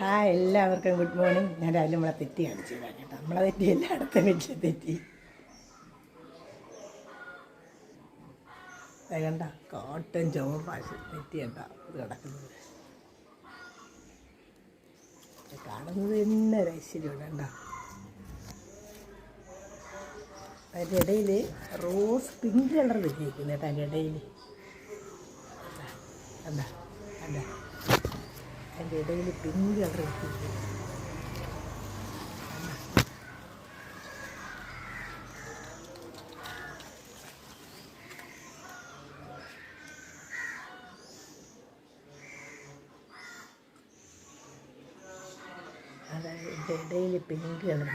Hi എല്ലാവർക്കും good morning. ഞാൻ രാവിലെ നമ്മളെ തെറ്റി കാണിച്ചു തരാം കേട്ടോ. നമ്മളെ തെറ്റിയല്ല അടുത്ത വീട്ടിൽ തെറ്റി. വേണ്ട ചോറ് പാശ് തെറ്റി കണ്ട ഇത് കിടക്കുന്നത്. കാണുന്നത് തന്നെ ഒരു ഐശ്വര്യമാണ് അതിന്റെ ഇടയിൽ റോസ് പിങ്ക് കളർ വെച്ചിരിക്കുന്നു കേട്ടോ അതിന്റെ ഇടയിൽ കണ്ട? കണ്ട? അതിന്റെ ഇടയിൽ പിങ്ക് കളർ അതായത് എന്റെ ഇടയിൽ പിങ്ക് കളർ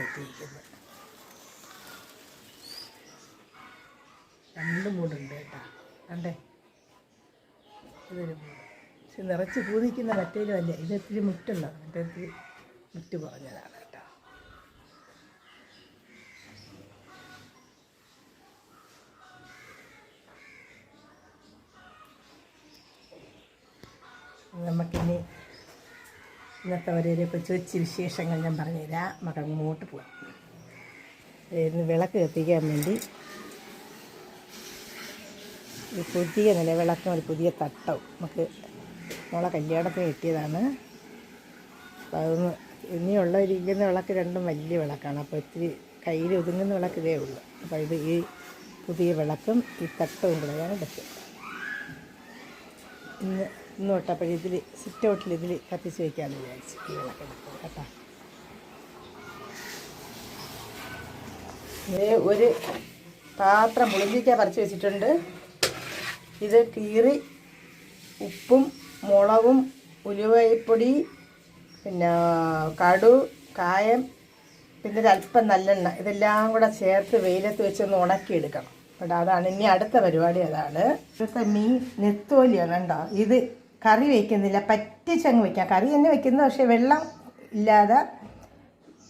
രണ്ടും കൂടെ ഉണ്ട് കേട്ടോ. കണ്ടേ? ഇതൊരു പക്ഷെ നിറച്ച് പൂതിക്കുന്ന മറ്റേലും അല്ല. ഇത് ഇത്തിരി മുറ്റുള്ള മറ്റേ മുറ്റ് കുറഞ്ഞതാണ് കേട്ടോ. നമുക്കിനി ഇന്നത്തെ ഓരോരോ കൊച്ചു കൊച്ചു വിശേഷങ്ങൾ ഞാൻ പറഞ്ഞുതരാം. നമുക്ക് അങ്ങോട്ട് പോകാം ഇന്ന് വിളക്ക് കത്തിക്കാൻ വേണ്ടി ഒരു പുതിയ നില വിളക്കും ഒരു പുതിയ തട്ടവും നമുക്ക് മോളെ കല്യാണത്തിന് കിട്ടിയതാണ്. അപ്പോൾ അതൊന്ന് ഇനിയുള്ള ഇരിക്കുന്ന വിളക്ക് രണ്ടും വലിയ വിളക്കാണ്. അപ്പോൾ ഇത്തിരി കയ്യിൽ ഒതുങ്ങുന്ന വിളക്ക് ഇതേ ഉള്ളൂ. അപ്പോൾ ഇത് ഈ പുതിയ വിളക്കും ഈ തട്ടവും കൂടെ ഞാൻ ഇടയ്ക്ക് ഇന്ന് ഇന്ന് തൊട്ടപ്പോഴും ഇതിൽ സിറ്റ് ഔട്ടിൽ ഇതിൽ കത്തിച്ച് വയ്ക്കാമെന്ന് വിചാരിച്ചു ഈ വിളക്കെടുക്കും കേട്ടോ. ഒരു പാത്രം മുളിഞ്ചിക്ക പറിച്ച് വെച്ചിട്ടുണ്ട്. ഇത് കീറി ഉപ്പും മുളകും ഉലുവപ്പൊടി പിന്നെ കടു കായം പിന്നെ ഒരു അല്പം നല്ലെണ്ണ. ഇതെല്ലാം കൂടെ ചേർത്ത് വെയിലത്ത് വെച്ചൊന്ന് ഉണക്കിയെടുക്കണം. അപ്പോൾ അതാണ്. ഇനി അടുത്ത പരിപാടി അതാണ്. ഇവിടുത്തെ മീൻ നെത്തോലിയാണ് കണ്ടോ ഇത് കറി വയ്ക്കുന്നില്ല പറ്റിച്ചങ്ങ് വയ്ക്കാം കറി തന്നെ വയ്ക്കുന്നത് പക്ഷേ വെള്ളം ഇല്ലാതെ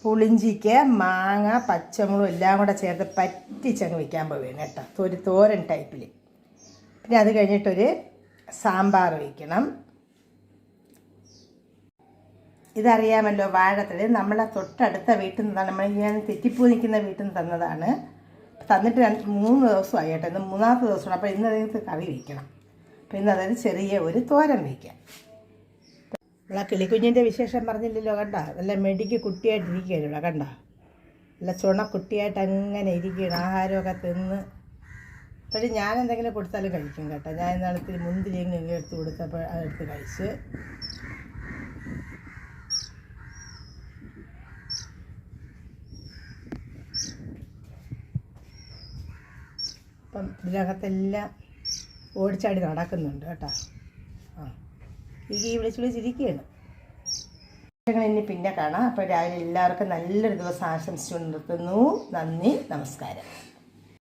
പുളിഞ്ചിക്ക് മാങ്ങ പച്ചമുളകും എല്ലാം കൂടെ ചേർത്ത് പറ്റിച്ചങ്ങ് വയ്ക്കാൻ പോവുകയാണ് കേട്ടോ. ഒരു തോരൻ ടൈപ്പിൽ പിന്നെ അത് കഴിഞ്ഞിട്ടൊരു സാമ്പാർ വയ്ക്കണം ഇതറിയാമല്ലോ വാഴത്തിൽ നമ്മളെ തൊട്ടടുത്ത വീട്ടിൽ നിന്നാണ് നമ്മൾ ഞാൻ തെറ്റിപ്പൂ നിൽക്കുന്ന വീട്ടിൽ നിന്ന് തന്നതാണ്. തന്നിട്ട് രണ്ട് മൂന്ന് ദിവസമായി കേട്ടോ. ഇന്ന് മൂന്നാമത്തെ ദിവസമാണ്. അപ്പോൾ ഇന്ന് അതിനകത്ത് കറി വയ്ക്കണം അപ്പോൾ ഇന്ന് അതായത് ചെറിയ ഒരു തോരൻ വയ്ക്കാം നമ്മളെ കിളിക്കുഞ്ഞിന്റെ വിശേഷം പറഞ്ഞില്ലല്ലോ കണ്ട? നല്ല മെടിക്ക് കുട്ടിയായിട്ടിരിക്കുകയാണ് ഇവിടെ കണ്ട? നല്ല ചുണ കുട്ടിയായിട്ട് അങ്ങനെ ഇരിക്കുകയാണ്. ആഹാരമൊക്കെ തിന്ന്. അപ്പോഴും ഞാൻ എന്തെങ്കിലും കൊടുത്താലും കഴിക്കും കേട്ടോ. ഞാൻ ഇന്നാളത്തിൽ മുന്തിരി എങ്ങനെ എടുത്ത് കൊടുത്തപ്പോൾ അതെടുത്ത് കഴിച്ച്. അപ്പം ഇതിനകത്തെല്ലാം ഓടിച്ചാടി നടക്കുന്നുണ്ട് കേട്ടോ. ആ. ഈ വിളിച്ച് വിളിച്ചിരിക്കുകയാണ്. ഇനി പിന്നെ കാണാം. അപ്പോൾ രാവിലെ എല്ലാവർക്കും നല്ലൊരു ദിവസം ആശംസിച്ചു നിർത്തുന്നു. നന്ദി നമസ്കാരം.